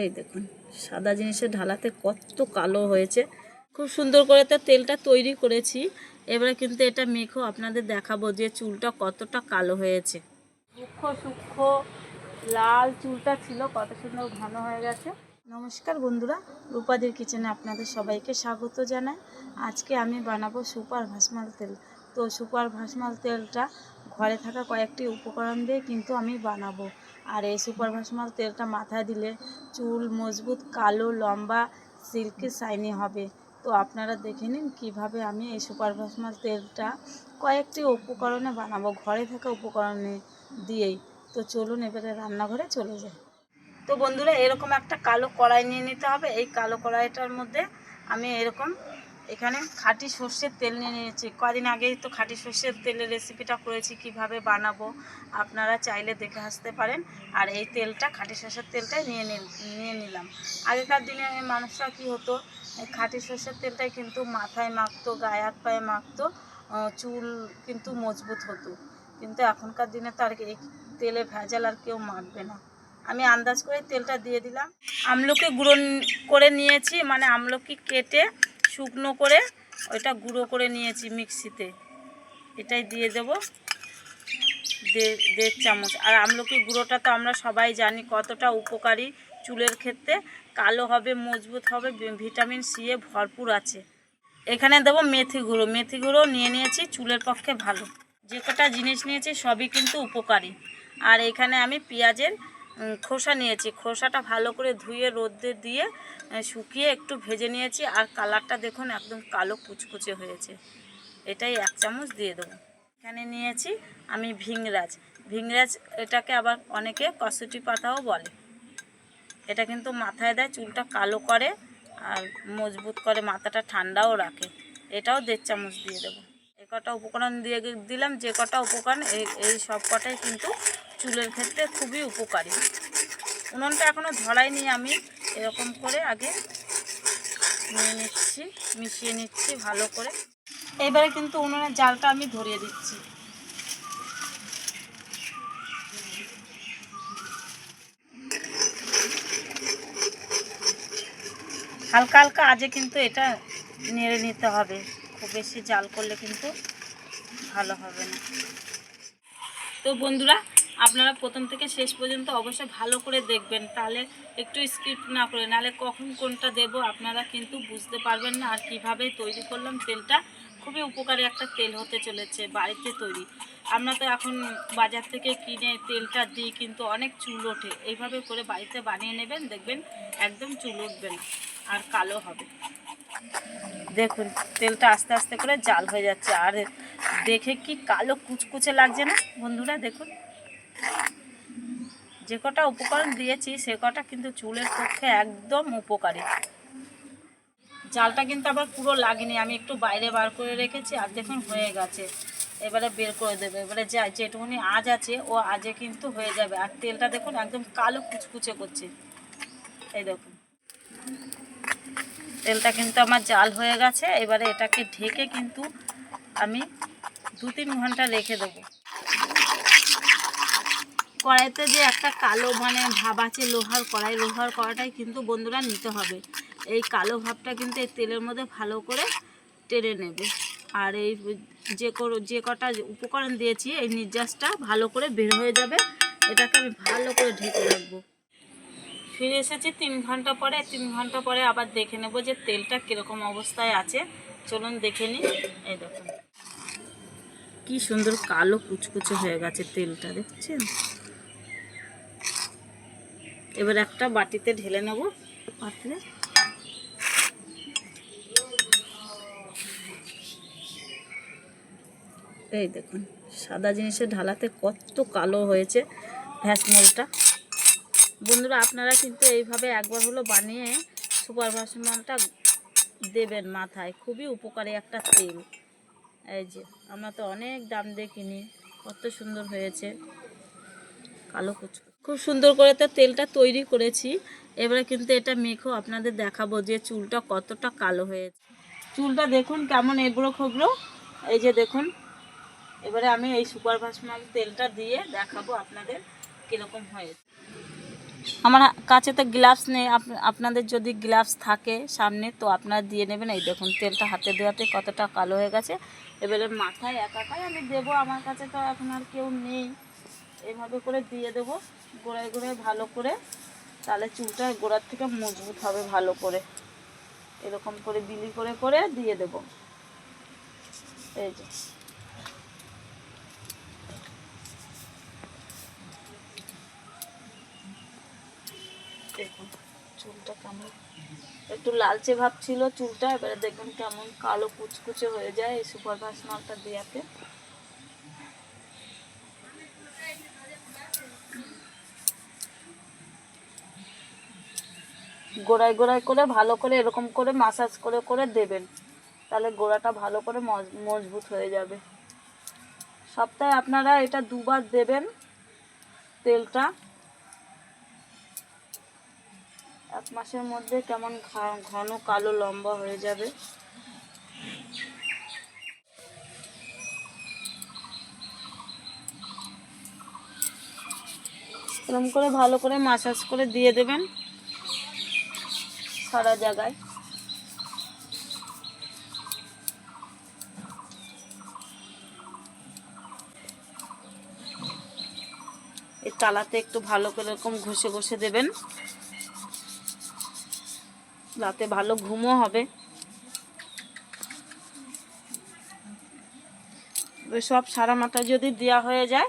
এই দেখুন সাদা জিনিসে ঢালাতে কত কালো হয়েছে। খুব সুন্দর করে তো তেলটা তৈরি করেছি। এবারে কিন্তু এটা মেখো আপনাদের দেখাবো যে চুলটা কতটা কালো হয়েছে। সূক্ষ্ম সূক্ষ্ম লাল চুলটা ছিল কত সুন্দর ঘন হয়ে গেছে। নমস্কার বন্ধুরা রূপাদির কিচেনে আপনাদের সবাইকে স্বাগত জানাই। আজকে আমি বানাবো সুপার ভাসমাল তেল। তো সুপার ভাসমাল তেলটা ঘরে থাকা কয়েকটি উপকরণ দিয়ে কিন্তু আমি বানাবো। আর এই সুপার ভাসমাল তেলটা মাথায় দিলে চুল মজবুত, কালো, লম্বা, সিল্কি সাইনি হবে। তো আপনারা দেখে নিন কীভাবে আমি এই সুপার ভাসমাল তেলটা কয়েকটি উপকরণে বানাবো, ঘরে থাকা উপকরণে দিয়েই। তো চলুন এবারে রান্নাঘরে চলে যাই। তো বন্ধুরা, এরকম একটা কালো কড়াই নিয়ে নিতে হবে। এই কালো কড়াইটার মধ্যে আমি এরকম এখানে খাঁটি সর্ষের তেল নিয়ে নিয়েছি। কদিন আগেই তো খাঁটি সর্ষের তেলের রেসিপিটা করেছি, কীভাবে বানাবো আপনারা চাইলে দেখে আসতে পারেন। আর এই তেলটা, খাঁটি সর্ষের তেলটাই নিয়ে নিয়ে নিলাম। আগেকার দিনে মানুষরা কি হতো খাঁটি সর্ষের তেলটাই কিন্তু মাথায় মাখতো, গায়ে হাত পায়ে মাখতো চুল কিন্তু মজবুত হতো। কিন্তু এখনকার দিনে তো আর এই তেলে ভেজাল আর কেউ মাখবে না। আমি আন্দাজ করে তেলটা দিয়ে দিলাম। আমলকি গুঁড়ো করে নিয়েছি মানে আমলকি কেটে শুকনো করে ওইটা গুঁড়ো করে নিয়েছি মিক্সিতে। এটাই দিয়ে দেব। দেড় চামচ। আর আমলকি গুঁড়োটা তো আমরা সবাই জানি কতটা উপকারী চুলের ক্ষেত্রে। কালো হবে, মজবুত হবে ভিটামিন সি এ ভরপুর আছে। এখানে দেবো মেথি গুঁড়ো। মেথি গুঁড়ো নিয়ে নিয়েছি, চুলের পক্ষে ভালো। যে কটা জিনিস নিয়েছি সবই কিন্তু উপকারী। আর এখানে আমি পেঁয়াজের খোসা নিয়েছি। খোসাটা ভালো করে ধুয়ে রোদে দিয়ে শুকিয়ে একটু ভেজে নিয়েছি। আর কালারটা দেখুন, একদম কালো কুচকুচে হয়েছে। এটাই এক চামচ দিয়ে দেবো। এখানে নিয়েছি আমি ভিংরাজ। ভিংরাজ এটাকে আবার অনেকে কসুটি পাতাও বলে। এটা কিন্তু মাথায় দেয়, চুলটা কালো করে আর মজবুত করে, মাথাটা ঠান্ডাও রাখে। এটাও দেড় চামচ দিয়ে দেবো। এ কটা উপকরণ দিয়ে দিলাম, যে কটা উপকরণ, এই এই সব কটাই কিন্তু চুলের ক্ষেত্রে খুবই উপকারী। উনুনটা এখনও ধরাইনি আমি, এরকম করে আগে নিয়ে নিচ্ছি, মিশিয়ে নিচ্ছি ভালো করে। এবারে কিন্তু উনুনের জালটা আমি ধরিয়ে দিচ্ছি। হালকা হালকা আজে কিন্তু এটা নেড়ে নিতে হবে। খুব বেশি জাল করলে কিন্তু ভালো হবে না। তো বন্ধুরা আপনারা প্রথম থেকে শেষ পর্যন্ত অবশ্যই ভালো করে দেখবেন। তাহলে একটু স্কিপ না করে, নাহলে কখন কোনটা দেব আপনারা কিন্তু বুঝতে পারবেন না আর কীভাবে তৈরি করলাম তেলটা। খুবই উপকারী একটা তেল হতে চলেছে বাড়িতে তৈরি। আমরা তো এখন বাজার থেকে কিনে তেলটা দিই, কিন্তু অনেক চুল ওঠে। এইভাবে করে বাড়িতে বানিয়ে নেবেন, দেখবেন একদম চুল উঠবে না আর কালো হবে। দেখুন, তেলটা আস্তে আস্তে করে জাল হয়ে যাচ্ছে। আর দেখে কি কালো কুচকুচে লাগছে না বন্ধুরা, দেখুন। যে কটা উপকরণ দিয়েছি, সে কটা কিন্তু চুলের পক্ষে একদম উপকারী। জালটা কিন্তু আবার পুরো লাগেনি, আমি একটু বাইরে বার করে রেখেছি, আর দেখুন হয়ে গেছে। এবারে বের করে দেবে, এবারে যা যেটুকুনি আজ আছে, ও আজে কিন্তু হয়ে যাবে। আর তেলটা দেখুন, একদম কালো কুচকুচে করছে। এই দেখুন। তেলটা কিন্তু আমার জাল হয়ে গেছে, এবারে এটাকে ঢেকে কিন্তু আমি দু তিন ঘণ্টা রেখে দেবো। কড়াইতে যে একটা কালো মানে ভাব আছে, লোহার কড়াই, লোহার কড়াইটাই কিন্তু বন্ধুরা নিতে হবে। এই কালো ভাবটা কিন্তু এই তেলের মধ্যে ভালো করে টেনে নেবে। আর এই যে যে কটা উপকরণ দিয়েছি, এই নির্যাসটা ভালো করে বের হয়ে যাবে। এটাকে আমি ভালো করে ঢেকে রাখব। ফিরে এসেছি তিন ঘণ্টা পরে। তিন ঘণ্টা পরে আবার দেখে নেব যে তেলটা কীরকম অবস্থায় আছে। চলুন দেখে নিই। এই দেখুন। কি সুন্দর কালো কুচকুচে হয়ে গেছে তেলটা, দেখছেন? এবার একটা বাটিতে ঢেলে নেব। পাতলে এই দেখুন সাদা জিনিসে ঢালাতে কত কালো হয়েছে ভ্যাসমলটা বন্ধুরা আপনারা কিন্তু এইভাবে একবার হলো বানিয়ে সুপার ভাসমালটা দেবেন মাথায়। খুবই উপকারী একটা তেল। এই যে আমরা তো অনেক দাম দিয়ে কিনি কত সুন্দর হয়েছে। কালো কুচকু খুব সুন্দর করে তো তেলটা তৈরি করেছি। এবারে কিন্তু এটা মেখো, আপনাদের দেখাবো যে চুলটা কতটা কালো হয়েছে। চুলটা দেখুন কেমন এবড়ো খবড়ো এই যে দেখুন, এবারে আমি এই সুপার ভাসমাল তেলটা দিয়ে দেখাবো আপনাদের কীরকম হয়েছে। আমার কাছে তো গ্লাভস নেই, আপ- আপনাদের যদি গ্লাভস থাকে সামনে, তো আপনারা দিয়ে নেবেন। এই দেখুন, তেলটা হাতে দেওয়াতে কতটা কালো হয়ে গেছে। এবারে মাথায় একাকাই আমি দেবো, আমার কাছে তো এখন আর কেউ নেই। এভাবে করে দিয়ে দেবো। গোড়ায় গোড়ায় ভালো করে। তাহলে চুলটা গোড়ার থেকে মজবুত হবে ভালো করে। এরকম করে বিলি করে করে দিয়ে দেবো। এই যে। চুলটা কেমন একটু লালচে ভাব ছিল চুলটা। এবারে দেখবেন কেমন কালো কুচকুচে হয়ে যায় এই সুপার মালটা দেওয়াতে গোড়ায় গোড়ায় করে, ভালো করে, এরকম করে মাসাজ করে করে দেবেন। তাহলে গোড়াটা ভালো করে মজ- মজবুত হয়ে যাবে। সপ্তাহে আপনারা এটা দুবার দেবেন তেলটা। এক মাসের মধ্যে কেমন ঘন, কালো, লম্বা হয়ে যাবে। এরকম করে ভালো করে মাসাজ করে দিয়ে দেবেন। সারা জায়গায়। এই তালাতে একটু ভালো করে এরকম ঘষে ঘষে দেবেন। রাতে ভালো ঘুমও হবে। সব সারা মাথা যদি দেওয়া হয়ে যায়,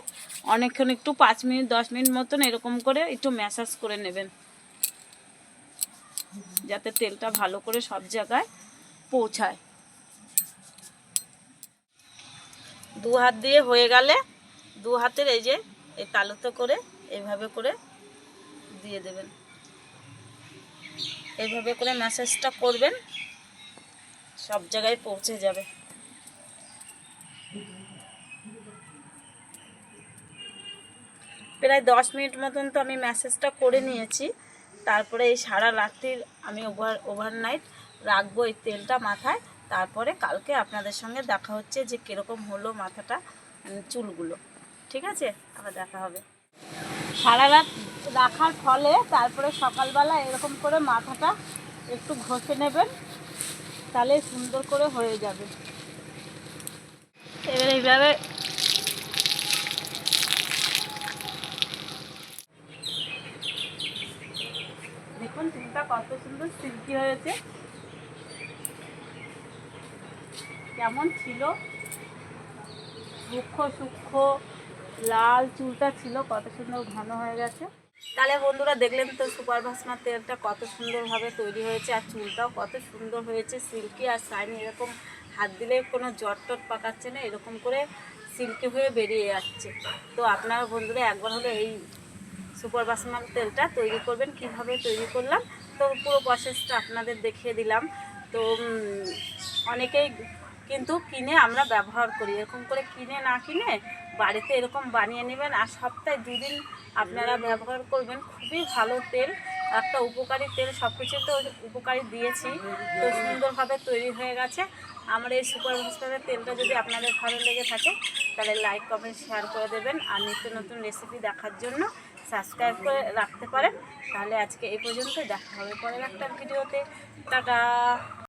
অনেকক্ষণ একটু পাঁচ মিনিট, দশ মিনিট মতন এরকম করে একটু ম্যাসাজ করে নেবেন। যাতে তেলটা ভালো করে সব জায়গায় পৌঁছায়। দু হাত দিয়ে হয়ে গেলে দু হাতের এই যে এই তালুতে করে এইভাবে করে দিয়ে দেবেন। এইভাবে করে ম্যাসেজটা করবেন, সব জায়গায় পৌঁছে যাবে। প্রায় দশ মিনিট মতন তো আমি ম্যাসেজটা করে নিয়েছি। তারপরে এই সারা রাত্রির আমি ওভার ওভারনাইট রাখব এই তেলটা মাথায়। তারপরে কালকে আপনাদের সঙ্গে দেখা হচ্ছে যে কীরকম হলো মাথাটা চুলগুলো। ঠিক আছে? আবার দেখা হবে। সারা রাত রাখার ফলে তারপরে সকালবেলা এরকম করে মাথাটা একটু ঘষে নেবেন, তাহলে সুন্দর করে হয়ে যাবে। এবার এইভাবে দেখুন চুলটা কত সুন্দর সিল্কি হয়েছে। কেমন ছিল? সূক্ষ্ম সূক্ষ্ম, লাল চুলটা ছিল, কত সুন্দর ঘন হয়ে গেছে। তাহলে বন্ধুরা দেখলেন তো সুপার ভাসমার তেলটা কত সুন্দরভাবে তৈরি হয়েছে, আর চুলটাও কত সুন্দর হয়েছে সিল্কি আর শাইনি এরকম হাত দিলে কোনো জট টট পাকাচ্ছে না, এরকম করে সিল্কি হয়ে বেরিয়ে যাচ্ছে। তো আপনারা বন্ধুরা একবার হলে এই সুপার বাসমান তেলটা তৈরি করবেন, কীভাবে তৈরি করলাম। তো পুরো প্রসেসটা আপনাদের দেখিয়ে দিলাম। তো অনেকেই কিন্তু কিনে আমরা ব্যবহার করি। এরকম করে কিনে না কিনে বাড়িতে এরকম বানিয়ে নেবেন। আর সপ্তাহে দুদিন আপনারা ব্যবহার করবেন। খুবই ভালো তেল, একটা উপকারী তেল। সব কিছু তো উপকারী দিয়েছি। তো সুন্দরভাবে তৈরি হয়ে গেছে। আমার এই সুপার ভাস্টারের তেলটা যদি আপনাদের ভালো লেগে থাকে, তাহলে লাইক কমেন্ট শেয়ার করে দেবেন। আর নিত্য নতুন রেসিপি দেখার জন্য সাবস্ক্রাইব করে রাখতে পারেন। তাহলে আজকে এই পর্যন্ত দেখা হবে পরের একটা ভিডিওতে। টাটা!